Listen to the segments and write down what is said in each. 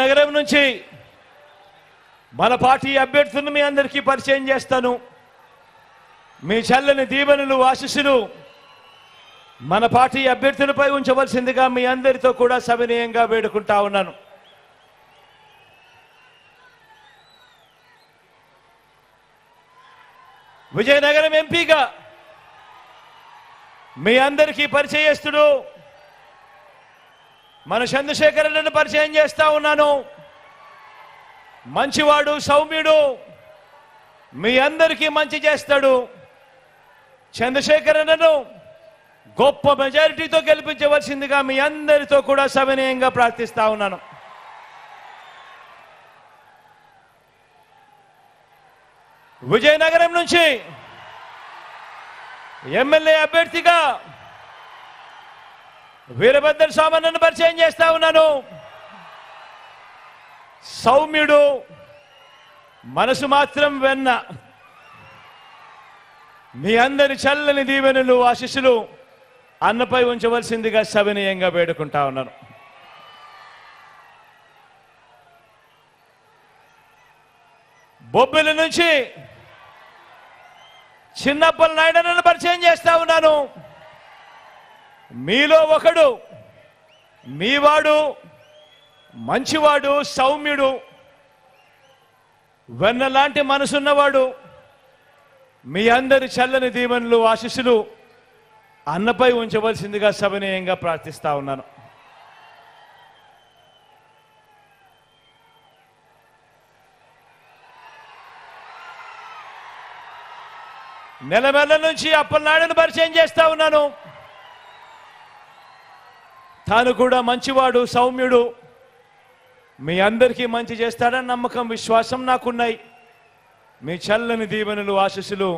నగరం నుంచి మన పార్టీ అభ్యర్థులను మీ అందరికీ పరిచయం చేస్తాను. మీ చల్లని దీవెనలు ఆశీస్సులు మన పార్టీ అభ్యర్థులపై ఉంచవలసిందిగా మీ అందరితో కూడా సవినయంగా వేడుకుంటా ఉన్నాను. విజయనగరం ఎంపీగా మీ అందరికీ పరిచయస్తుడు మన చంద్రశేఖరులను పరిచయం చేస్తా ఉన్నాను. మంచివాడు సౌమ్యుడు మీ అందరికీ మంచి చేస్తాడు. చంద్రశేఖరన్నను గొప్ప మెజారిటీతో గెలిపించవలసిందిగా మీ అందరితో కూడా సవినయంగా ప్రార్థిస్తా ఉన్నాను. విజయనగరం నుంచి ఎమ్మెల్యే అభ్యర్థిగా వీరభద్ర స్వామన్నను పరిచయం చేస్తా ఉన్నాను. సౌమ్యుడు మనసు మాత్రం వెన్న. మీ అందరి చల్లని దీవెనలు ఆశిస్సులు అన్నపై ఉంచవలసిందిగా సవినయంగా వేడుకుంటా ఉన్నాను. బొబ్బిలి నుంచి చిన్నప్పల నన్ను పరిచయం చేస్తా ఉన్నాను. మీలో ఒకడు మీవాడు మంచివాడు సౌమ్యుడు వెన్నలాంటి మనసున్నవాడు మీ అందరి చల్లని దీవెనలు ఆశీస్సులు అన్నపై ఉంచవలసిందిగా సవినయంగా ప్రార్థిస్తా ఉన్నాను. నెలమెల్ల నుంచి అప్పలనాయుడును పరిచయం చేస్తా ఉన్నాను. తాను కూడా మంచివాడు సౌమ్యుడు. మీ అందరికీ మంచి చేస్తాడని నమ్మకం విశ్వాసం నాకున్నాయి. మీ చల్లని దీవెనలు ఆశీస్సులు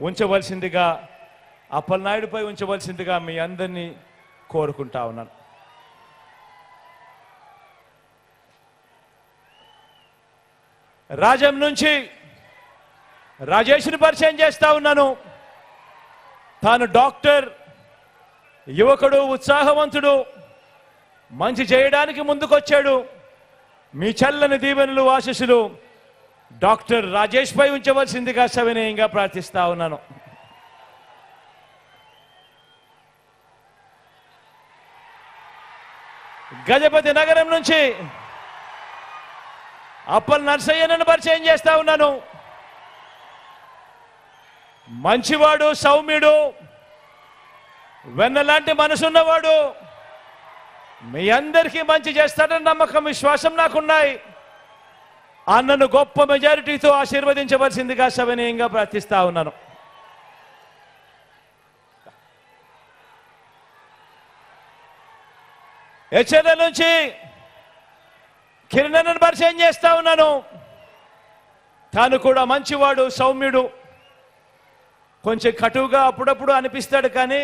ఉంచవలసిందిగా అప్పలనాయుడిపై ఉంచవలసిందిగా మీ అందరినీ కోరుకుంటా ఉన్నాను. రాజం నుంచి రాజేష్ని పరిచయం చేస్తా ఉన్నాను. తాను డాక్టర్ యువకుడు ఉత్సాహవంతుడు మంచి చేయడానికి ముందుకొచ్చాడు. మీ చల్లని దీవెనలు ఆశీస్సులు డాక్టర్ రాజేష్ పై ఉంచవలసిందిగా సవినయంగా ప్రార్థిస్తా ఉన్నాను. గజపతి నగరం నుంచి అప్పల్ నర్సయ్యను పరిచయం చేస్తా ఉన్నాను. మంచివాడు సౌమ్యుడు వెన్నలాంటి మనసున్నవాడు మీ అందరికీ మంచి చేస్తాడని నమ్మకం విశ్వాసం నాకున్నాయి. అన్నను గొప్ప మెజారిటీతో ఆశీర్వదించవలసిందిగా సవినయంగా ప్రార్థిస్తా ఉన్నాను. హెచ్ఎల్ నుంచి కిరణను పరిచయం చేస్తా ఉన్నాను. తాను కూడా మంచివాడు సౌమ్యుడు. కొంచెం కటువుగా అప్పుడప్పుడు అనిపిస్తాడు కానీ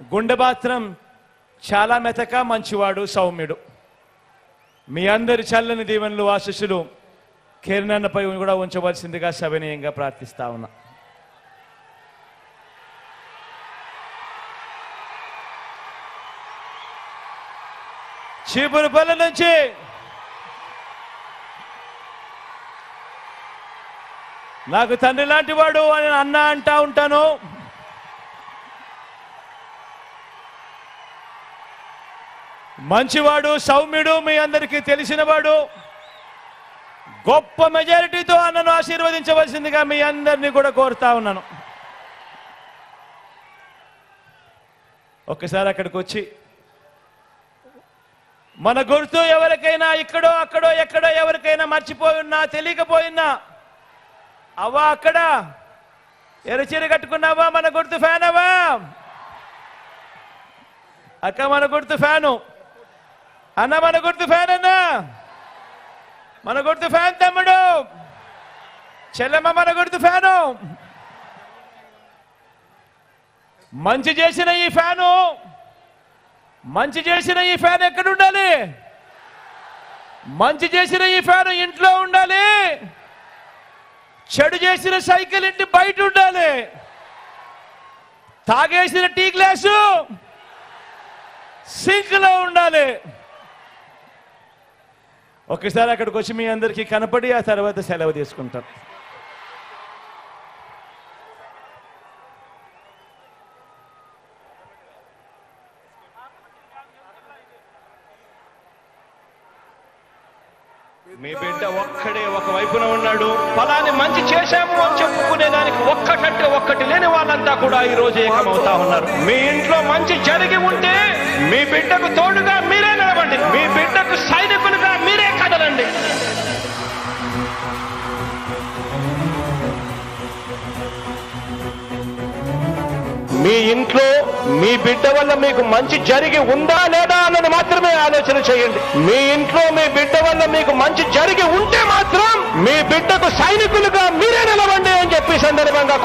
గుండెబాత్రం చాలా మెతక మంచివాడు సౌమ్యుడు. మీ అందరి చల్లని దీవెనలు ఆశిస్సులు కిరణన్నపై కూడా ఉంచవలసిందిగా సవినయంగా ప్రార్థిస్తా ఉన్నా. చీపురుపల్లి నుంచి నాకు తండ్రి లాంటి వాడు అని అన్న అంటా ఉంటాను. మంచివాడు సౌమ్యుడు మీ అందరికీ తెలిసినవాడు. గొప్ప మెజారిటీతో అన్నను ఆశీర్వదించవలసిందిగా మీ అందరినీ కూడా కోరుతా ఉన్నాను. ఒక్కసారి అక్కడికి వచ్చి మన గుర్తు ఎవరికైనా ఇక్కడో అక్కడో ఎక్కడో ఎవరికైనా మర్చిపోయినా తెలియకపోయినా అవా అక్కడ ఎరచీర కట్టుకున్నావా మన గుర్తు ఫ్యాన్ అవా అక్క మన గుర్తు ఫ్యాను. అన్న మన గుర్తు ఫ్యాన్ అన్న. మన గుర్తు ఫ్యాన్ తమ్ముడు. చెల్లమ్మ మన గుర్తు ఫ్యాను. మంచి చేసిన ఈ ఫ్యాను. మంచి చేసిన ఈ ఫ్యాన్ ఎక్కడ ఉండాలి? మంచి చేసిన ఈ ఫ్యాన్ ఇంట్లో ఉండాలి. చెడు చేసిన సైకిల్ ఇంటి బయట ఉండాలి. తాగేసిన టీ గ్లాసు సింక్లో ఉండాలి. ఒకసారి అక్కడికి వచ్చి మీ అందరికీ కనపడి ఆ తర్వాత సెలవు తీసుకుంటాం. మీ బిడ్డ ఒక్కడే ఒక వైపున ఉన్నాడు. ఫలాన్ని మంచి చేశాము అని చెప్పుకునే దానికి ఒక్కటంటే ఒక్కటి లేని వాళ్ళంతా కూడా ఈ రోజు ఏకమవుతా ఉన్నారు. మీ ఇంట్లో మంచి జరిగి ఉంటే మీ బిడ్డకు తోడుగా మీరే నిలబండి మీ బిడ్డకు సైనికులుగా మీరే మాటలండి మీ ఇంట్లో మీ బిడ్డ వల్ల మీకు మంచి జరిగి ఉందా లేదా అన్నది మాత్రమే ఆలోచన చేయండి. మీ ఇంట్లో మీ బిడ్డ వల్ల మీకు మంచి జరిగి ఉంటే మాత్రం మీ బిడ్డకు సైనికులు మీరే నిలవండి అని చెప్పి సందర్భంగా